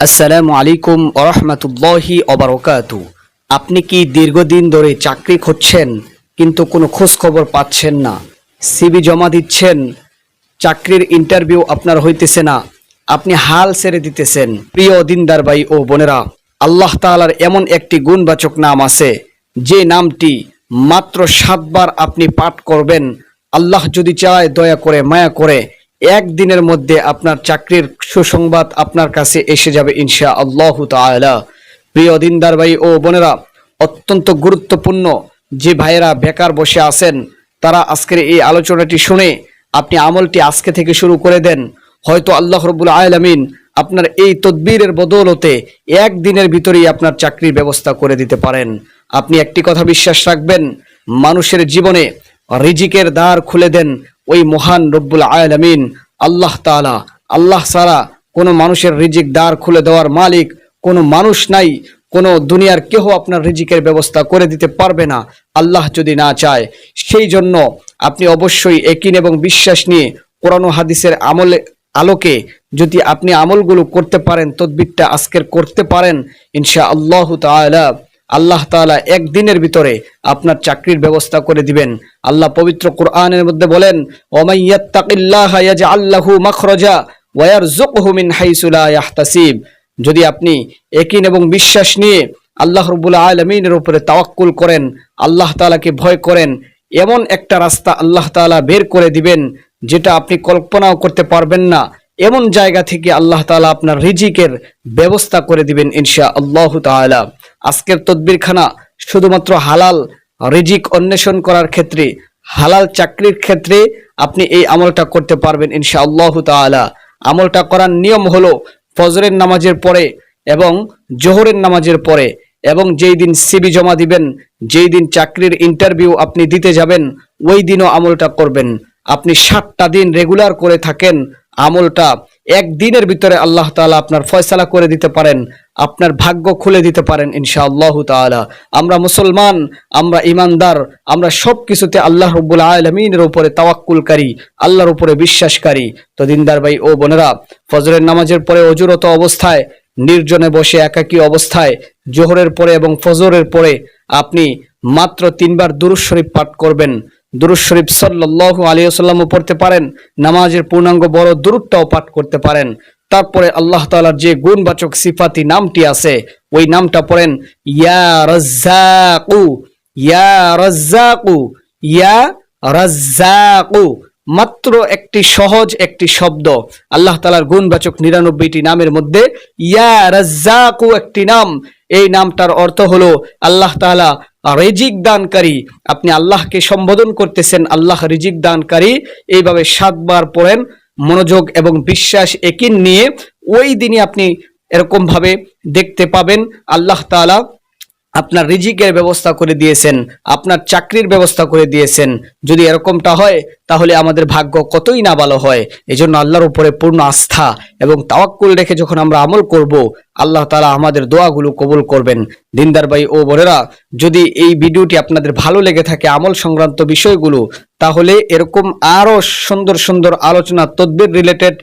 আসসালামু আলাইকুম ওরহমতুল্লাহি অবরকাতু আপনি কি দীর্ঘদিন ধরে চাকরি খুঁজছেন, কিন্তু কোনো খোঁজ খবর পাচ্ছেন না? সিবি জমা দিচ্ছেন, চাকরির ইন্টারভিউ আপনার হইতেছে না। আপনি হাল ছেড়ে দিতেছেন। প্রিয় দিনদার ভাই ও বোনেরা, আল্লাহ তাআলার এমন একটি গুণবাচক নাম আছে, যে নামটি মাত্র সাতবার আপনি পাঠ করবেন। আল্লাহ যদি চায় দয়া করে, মায়া করে একদিনের মধ্যে আপনার চাকরির সুসংবাদ আপনার কাছে এসে যাবে ইনশা আল্লাহ তাআলা। প্রিয় দিনদার ভাই ও বোনেরা, অত্যন্ত গুরুত্বপূর্ণ যে ভাইয়েরা বেকার বসে আছেন, তারা আজকের এই আলোচনাটি শুনে আপনি আমলটি আজকে থেকে শুরু করে দেন। হয়তো আল্লাহ রব্বুল আলমিন আপনার এই তদবিরের বদৌলতে একদিনের ভিতরেই আপনার চাকরির ব্যবস্থা করে দিতে পারেন। আপনি একটি কথা বিশ্বাস রাখবেন, মানুষের জীবনে রিজিকের দ্বার খুলে দেন ওই মহান রব্বুল আলমিন আল্লাহ তাআলা, আল্লাহ সারা কোনো মানুষের রিজিক দ্বার খুলে দেওয়ার মালিক, কোনো মানুষ নাই, কোনো দুনিয়ার কেহ আপনার রিজিকের ব্যবস্থা করে দিতে পারবে না, আল্লাহ যদি না চায়। সেই জন্য আপনি অবশ্যই একিন এবং বিশ্বাস নিয়ে কোরআন হাদিসের আমলে, আলোকে যদি আপনি আমলগুলো করতে পারেন, তদবিরটা আজকের করতে পারেন ইনশা আল্লাহ তাআলা। আল্লাহ তাআলা একদিনের ভিতরে আপনার চাকরির ব্যবস্থা করে দিবেন। আল্লাহ পবিত্র কোরআনের মধ্যে বলেন ওমাইয়াত্তাকিল্লাহা ইয়াজআল লাহু মাখরাজা ওয়া ইয়ারযুকহু মিন হাইসু লা যদি আপনি একিন এবং বিশ্বাস নিয়ে আল্লাহ রব্বুল আলমিনের উপরে তাওয়াক্কুল করেন, আল্লাহ তাআলাকে ভয় করেন, এমন একটা রাস্তা আল্লাহ তাআলা বের করে দিবেন, যেটা আপনি কল্পনাও করতে পারবেন না। এমন জায়গা থেকে আল্লাহ তাআলা আপনার রিজিকের ব্যবস্থা করে দিবেন ইনশা আল্লাহ তাআলা। আজকের তদবিরখানা শুধুমাত্র হালাল রিজিক অন্বেষণ করার ক্ষেত্রে, হালাল চাকরির ক্ষেত্রে আপনি এই আমলটা করতে পারবেন ইনশা আল্লাহ তাআলা। আমলটা করার নিয়ম হলো ফজরের নামাজের পরে এবং জোহরের নামাজের পরে এবং যেই দিন সিবি জমা দিবেন, যেই দিন চাকরির ইন্টারভিউ আপনি দিতে যাবেন, ওই দিনও আমলটা করবেন। আপনি সাতটা দিন রেগুলার করে থাকেন, আমলটা একদিনের ভিতরে আল্লাহ তাআলা আপনার ফয়সালা করে দিতে পারেন, আপনার ভাগ্য খুলে দিতে পারেন ইনশা আল্লাহ তাআলা। আমরা মুসলমান, আমরা ইমানদার আমরা সব কিছুতে আল্লাহ রব্বুল আলমিনের উপরে তাওয়াক্কুলকারী, আল্লাহর উপরে বিশ্বাসকারী। তো দিনদার ভাই ও বোনেরা, ফজরের নামাজের পরে অজুরত অবস্থায়, নির্জনে বসে একাকী অবস্থায়, জোহরের পরে এবং ফজরের পরে আপনি মাত্র তিনবার দুরুজ শরীফ পাঠ করবেন। দুরুজ শরীফ সাল্লাল্লাহু আলাইহি ওয়াসাল্লামও পড়তে পারেন, নামাজের পূর্ণাঙ্গ বড় দুরুদটাও পাঠ করতে পারেন। তারপরে আল্লাহ তাআলার যে গুণবাচক সিফাতি নামটি আছে, ওই নামটা পড়েন, ইয়া রাজ্জাকু ইয়া রাজ্জাকু ইয়া রাজ্জাকু। মাত্র একটি সহজ একটি শব্দ। আল্লাহ তালার গুণবাচক নিরানব্বইটি নামের মধ্যে ইয়া রাজ্জাকু একটি নাম। এই নামটার অর্থ হলো আল্লাহ তাআলা রিজিক দানকারী। আপনি আল্লাহকে সম্বোধন করতেছেন, আল্লাহ রিজিক দানকারী। এইভাবে সাতবার পড়েন, মনোযোগ এবং বিশ্বাস একিন নিয়ে। ওই দিনই আপনি এরকম ভাবে দেখতে পাবেন আল্লাহ তাআলা আপনার রিজিকের ব্যবস্থা করে দিয়েছেন, আপনার চাকরির ব্যবস্থা করে দিয়েছেন। যদি এরকমটা হয়, তাহলে আমাদের ভাগ্য কতই না ভালো হয়। এজন্য আল্লাহর উপরে পূর্ণ আস্থা এবং তাওয়াক্কুল রেখে যখন আমরা আমল করব, আল্লাহ তাআলা আমাদের দোয়াগুলো কবুল করবেন। দিনদার ভাই ও বোনেরা, যদি এই ভিডিওটি আপনাদের ভালো লেগে থাকে আমল সংক্রান্ত বিষয়গুলো, তাহলে এরকম আরও সুন্দর সুন্দর আলোচনা তদ্বির রিলেটেড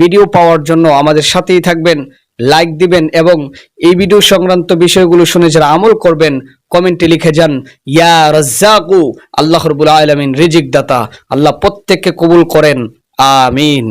ভিডিও পাওয়ার জন্য আমাদের সাথেই থাকবেন। লাইক দিবেন এবং এই ভিডিও সংক্রান্ত বিষয়গুলো শুনে যারা আমল করবেন কমেন্টে লিখে যান, ইয়া রাজ্জাকু, আল্লাহ রবুল আলমিন রিজিক দাতা আল্লাহ প্রত্যেককে কবুল করেন। আমিন।